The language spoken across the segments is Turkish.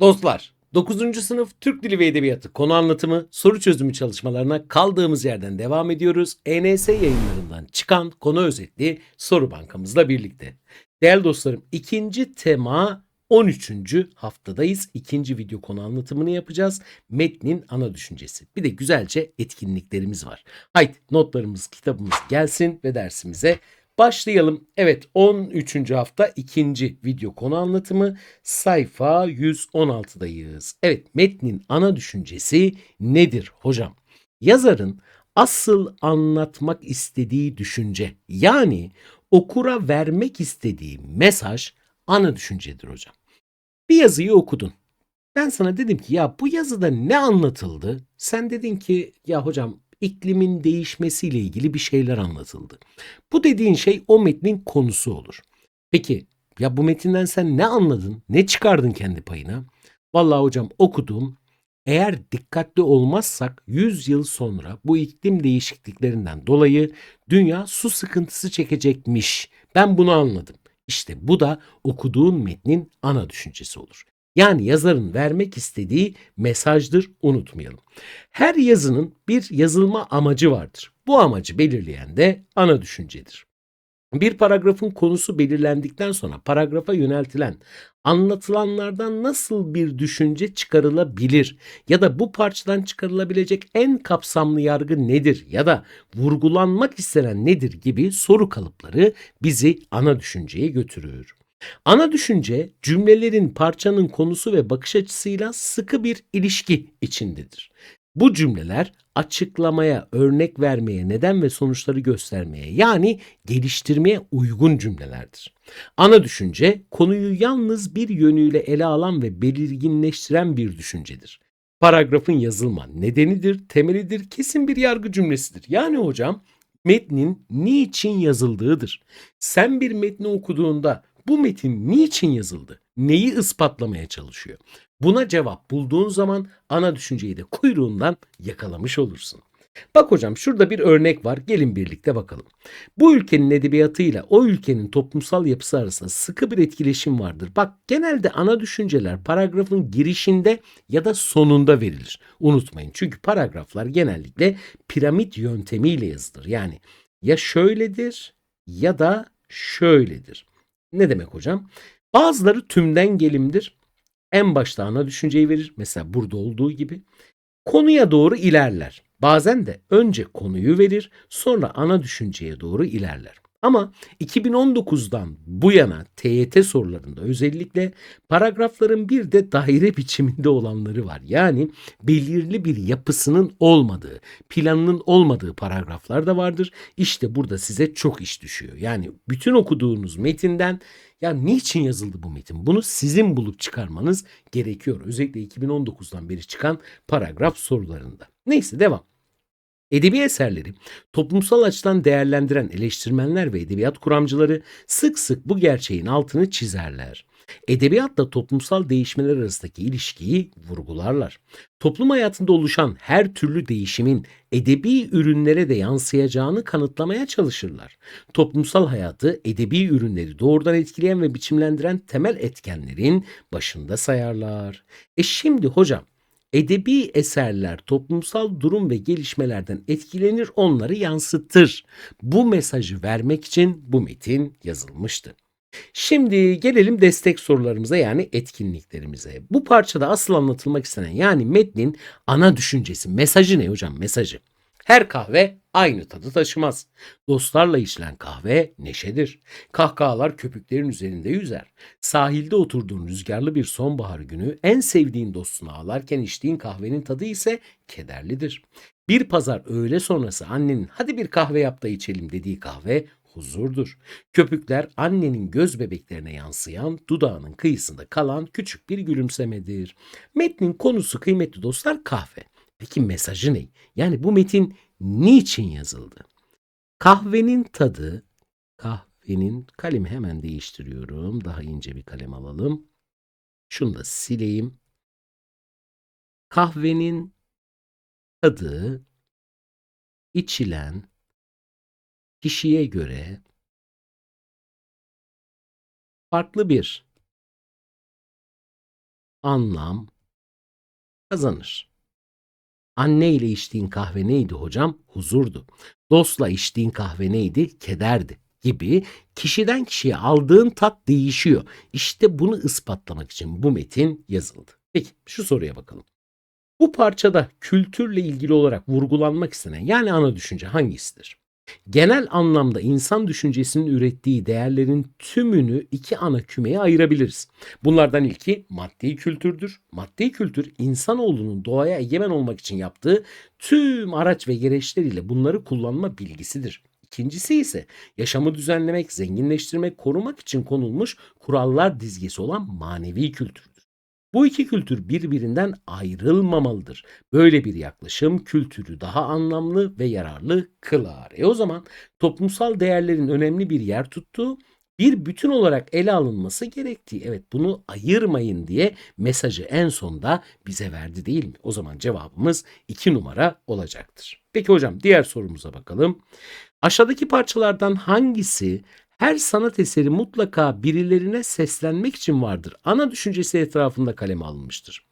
Dostlar, 9. sınıf Türk Dili ve Edebiyatı konu anlatımı, soru çözümü çalışmalarına kaldığımız yerden devam ediyoruz. ENS yayınlarından çıkan konu özetli soru bankamızla birlikte. Değerli dostlarım, ikinci tema 13. haftadayız. İkinci video konu anlatımını yapacağız. Metnin ana düşüncesi. Bir de güzelce etkinliklerimiz var. Haydi notlarımız, kitabımız gelsin ve dersimize Başlayalım. Evet 13. hafta ikinci video konu anlatımı sayfa 116'dayız. Evet metnin ana düşüncesi nedir hocam? Yazarın asıl anlatmak istediği düşünce yani okura vermek istediği mesaj ana düşüncedir hocam. Bir yazıyı okudun. Ben sana dedim ki ya bu yazıda ne anlatıldı? Sen dedin ki ya hocam iklimin değişmesiyle ilgili bir şeyler anlatıldı. Bu dediğin şey o metnin konusu olur. Peki ya bu metinden sen ne anladın? Ne çıkardın kendi payına? Vallahi hocam okudum. Eğer dikkatli olmazsak 100 yıl sonra bu iklim değişikliklerinden dolayı dünya su sıkıntısı çekecekmiş. Ben bunu anladım. İşte bu da okuduğun metnin ana düşüncesi olur. Yani yazarın vermek istediği mesajdır unutmayalım. Her yazının bir yazılma amacı vardır. Bu amacı belirleyen de ana düşüncedir. Bir paragrafın konusu belirlendikten sonra paragrafa yöneltilen anlatılanlardan nasıl bir düşünce çıkarılabilir ya da bu parçadan çıkarılabilecek en kapsamlı yargı nedir ya da vurgulanmak istenen nedir gibi soru kalıpları bizi ana düşünceye götürür. Ana düşünce cümlelerin parçanın konusu ve bakış açısıyla sıkı bir ilişki içindedir. Bu cümleler açıklamaya, örnek vermeye, neden ve sonuçları göstermeye yani geliştirmeye uygun cümlelerdir. Ana düşünce konuyu yalnız bir yönüyle ele alan ve belirginleştiren bir düşüncedir. Paragrafın yazılma nedenidir, temelidir, kesin bir yargı cümlesidir. Yani hocam metnin niçin yazıldığıdır. Sen bir metni okuduğunda bu metin niçin yazıldı? Neyi ispatlamaya çalışıyor? Buna cevap bulduğun zaman ana düşünceyi de kuyruğundan yakalamış olursun. Bak hocam şurada bir örnek var. Gelin birlikte bakalım. Bu ülkenin edebiyatıyla o ülkenin toplumsal yapısı arasında sıkı bir etkileşim vardır. Bak genelde ana düşünceler paragrafın girişinde ya da sonunda verilir. Unutmayın çünkü paragraflar genellikle piramit yöntemiyle yazılır. Yani ya şöyledir ya da şöyledir. Ne demek hocam? Bazıları tümden gelimdir. En başta ana düşünceyi verir. Mesela burada olduğu gibi. Konuya doğru ilerler. Bazen de önce konuyu verir, sonra ana düşünceye doğru ilerler. Ama 2019'dan bu yana TYT sorularında özellikle paragrafların bir de daire biçiminde olanları var. Yani belirli bir yapısının olmadığı, planının olmadığı paragraflar da vardır. İşte burada size çok iş düşüyor. Yani bütün okuduğunuz metinden ya niçin yazıldı bu metin? Bunu sizin bulup çıkarmanız gerekiyor. Özellikle 2019'dan beri çıkan paragraf sorularında. Neyse devam. Edebi eserleri toplumsal açıdan değerlendiren eleştirmenler ve edebiyat kuramcıları sık sık bu gerçeğin altını çizerler. Edebiyatla toplumsal değişmeler arasındaki ilişkiyi vurgularlar. Toplum hayatında oluşan her türlü değişimin edebi ürünlere de yansıyacağını kanıtlamaya çalışırlar. Toplumsal hayatı edebi ürünleri doğrudan etkileyen ve biçimlendiren temel etkenlerin başında sayarlar. E şimdi hocam Edebi eserler toplumsal durum ve gelişmelerden etkilenir, onları yansıtır. Bu mesajı vermek için bu metin yazılmıştı. Şimdi gelelim destek sorularımıza yani etkinliklerimize. Bu parçada asıl anlatılmak istenen yani metnin ana düşüncesi, mesajı ne hocam mesajı? Her kahve aynı tadı taşımaz. Dostlarla içilen kahve neşedir. Kahkahalar köpüklerin üzerinde yüzer. Sahilde oturduğun rüzgarlı bir sonbahar günü en sevdiğin dostuna ağlarken içtiğin kahvenin tadı ise kederlidir. Bir pazar öğle sonrası annenin hadi bir kahve yap da içelim dediği kahve huzurdur. Köpükler annenin göz bebeklerine yansıyan dudağının kıyısında kalan küçük bir gülümsemedir. Metnin konusu kıymetli dostlar kahve. Peki mesajı ne? Yani bu metin niçin yazıldı? Kahvenin tadı, kahvenin kalemi hemen değiştiriyorum. Daha ince bir kalem alalım. Şunu da sileyim. Kahvenin tadı içilen kişiye göre farklı bir anlam kazanır. Anne ile içtiğin kahve neydi hocam? Huzurdu. Dostla içtiğin kahve neydi? Kederdi gibi kişiden kişiye aldığın tat değişiyor. İşte bunu ispatlamak için bu metin yazıldı. Peki şu soruya bakalım. Bu parçada kültürle ilgili olarak vurgulanmak istenen yani ana düşünce hangisidir? Genel anlamda insan düşüncesinin ürettiği değerlerin tümünü iki ana kümeye ayırabiliriz. Bunlardan ilki maddi kültürdür. Maddi kültür insanoğlunun doğaya egemen olmak için yaptığı tüm araç ve gereçleriyle bunları kullanma bilgisidir. İkincisi ise yaşamı düzenlemek, zenginleştirmek, korumak için konulmuş kurallar dizgesi olan manevi kültürdür. Bu iki kültür birbirinden ayrılmamalıdır. Böyle bir yaklaşım kültürü daha anlamlı ve yararlı kılar. E o zaman toplumsal değerlerin önemli bir yer tuttuğu bir bütün olarak ele alınması gerektiği. Evet bunu ayırmayın diye mesajı en sonda bize verdi değil mi? O zaman cevabımız 2 numara olacaktır. Peki hocam diğer sorumuza bakalım. Aşağıdaki parçalardan hangisi her sanat eseri mutlaka birilerine seslenmek için vardır. Ana düşüncesi etrafında kaleme alınmıştır.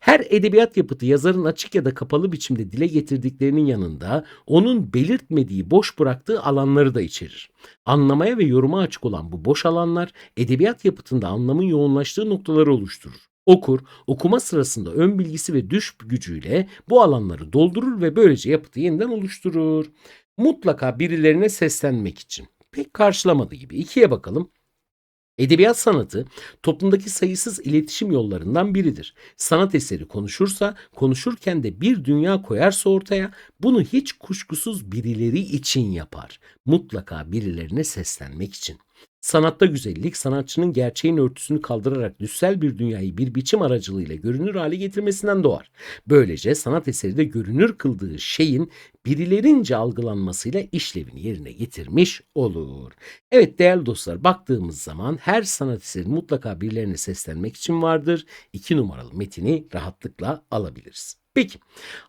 Her edebiyat yapıtı yazarın açık ya da kapalı biçimde dile getirdiklerinin yanında onun belirtmediği, boş bıraktığı alanları da içerir. Anlamaya ve yoruma açık olan bu boş alanlar edebiyat yapıtında anlamın yoğunlaştığı noktaları oluşturur. Okur, okuma sırasında ön bilgisi ve düş gücüyle bu alanları doldurur ve böylece yapıtı yeniden oluşturur. Mutlaka birilerine seslenmek için pek karşılamadı gibi. İkiye bakalım. Edebiyat sanatı toplumdaki sayısız iletişim yollarından biridir. Sanat eseri konuşursa, konuşurken de bir dünya koyarsa ortaya, bunu hiç kuşkusuz birileri için yapar. Mutlaka birilerine seslenmek için. Sanatta güzellik sanatçının gerçeğin örtüsünü kaldırarak düssel bir dünyayı bir biçim aracılığıyla görünür hale getirmesinden doğar. Böylece sanat eseri de görünür kıldığı şeyin birilerince algılanmasıyla işlevini yerine getirmiş olur. Evet değerli dostlar baktığımız zaman her sanat eseri mutlaka birilerine seslenmek için vardır. İki numaralı metini rahatlıkla alabiliriz. Peki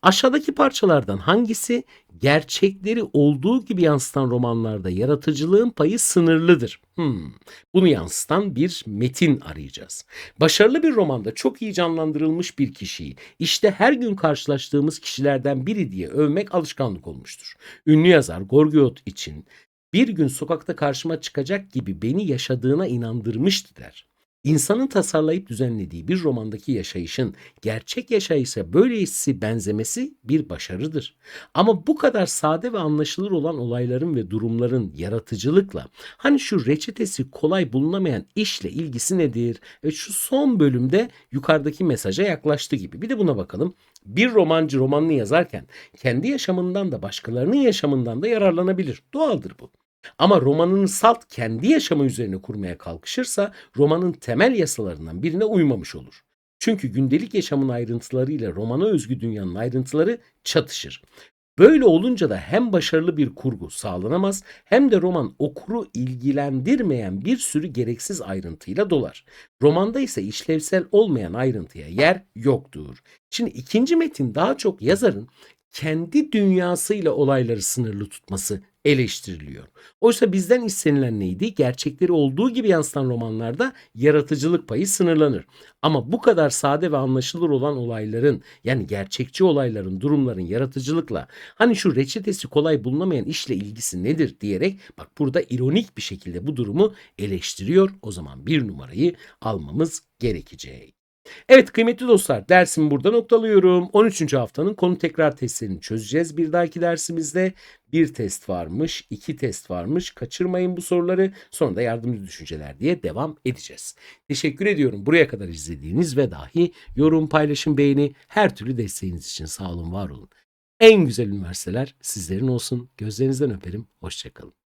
aşağıdaki parçalardan hangisi gerçekleri olduğu gibi yansıtan romanlarda yaratıcılığın payı sınırlıdır? Hmm, bunu yansıtan bir metin arayacağız. Başarılı bir romanda çok iyi canlandırılmış bir kişiyi işte her gün karşılaştığımız kişilerden biri diye övmek alışkanlık olmuştur. Ünlü yazar Gorgiot için bir gün sokakta karşıma çıkacak gibi beni yaşadığına inandırmıştı der. İnsanın tasarlayıp düzenlediği bir romandaki yaşayışın gerçek yaşayışa böylesi benzemesi bir başarıdır. Ama bu kadar sade ve anlaşılır olan olayların ve durumların yaratıcılıkla hani şu reçetesi kolay bulunamayan işle ilgisi nedir? Ve şu son bölümde yukarıdaki mesaja yaklaştı gibi. Bir de buna bakalım. Bir romancı romanını yazarken kendi yaşamından da başkalarının yaşamından da yararlanabilir. Doğaldır bu. Ama romanını salt kendi yaşamı üzerine kurmaya kalkışırsa romanın temel yasalarından birine uymamış olur. Çünkü gündelik yaşamın ayrıntılarıyla romana özgü dünyanın ayrıntıları çatışır. Böyle olunca da hem başarılı bir kurgu sağlanamaz hem de roman okuru ilgilendirmeyen bir sürü gereksiz ayrıntıyla dolar. Romanda ise işlevsel olmayan ayrıntıya yer yoktur. Şimdi ikinci metin daha çok yazarın kendi dünyasıyla olayları sınırlı tutması eleştiriliyor. Oysa bizden istenilen neydi? Gerçekleri olduğu gibi yansıtan romanlarda yaratıcılık payı sınırlanır. Ama bu kadar sade ve anlaşılır olan olayların yani gerçekçi olayların, durumların yaratıcılıkla hani şu reçetesi kolay bulunamayan işle ilgisi nedir diyerek bak burada ironik bir şekilde bu durumu eleştiriyor. O zaman bir numarayı almamız gerekecek. Evet kıymetli dostlar dersimi burada noktalıyorum. 13. haftanın konu tekrar testlerini çözeceğiz. Bir dahaki dersimizde bir test varmış, iki test varmış. Kaçırmayın bu soruları. Sonra da yardımcı düşünceler diye devam edeceğiz. Teşekkür ediyorum buraya kadar izlediğiniz ve dahi yorum, paylaşım, beğeni her türlü desteğiniz için sağ olun, var olun. En güzel üniversiteler sizlerin olsun. Gözlerinizden öperim. Hoşçakalın.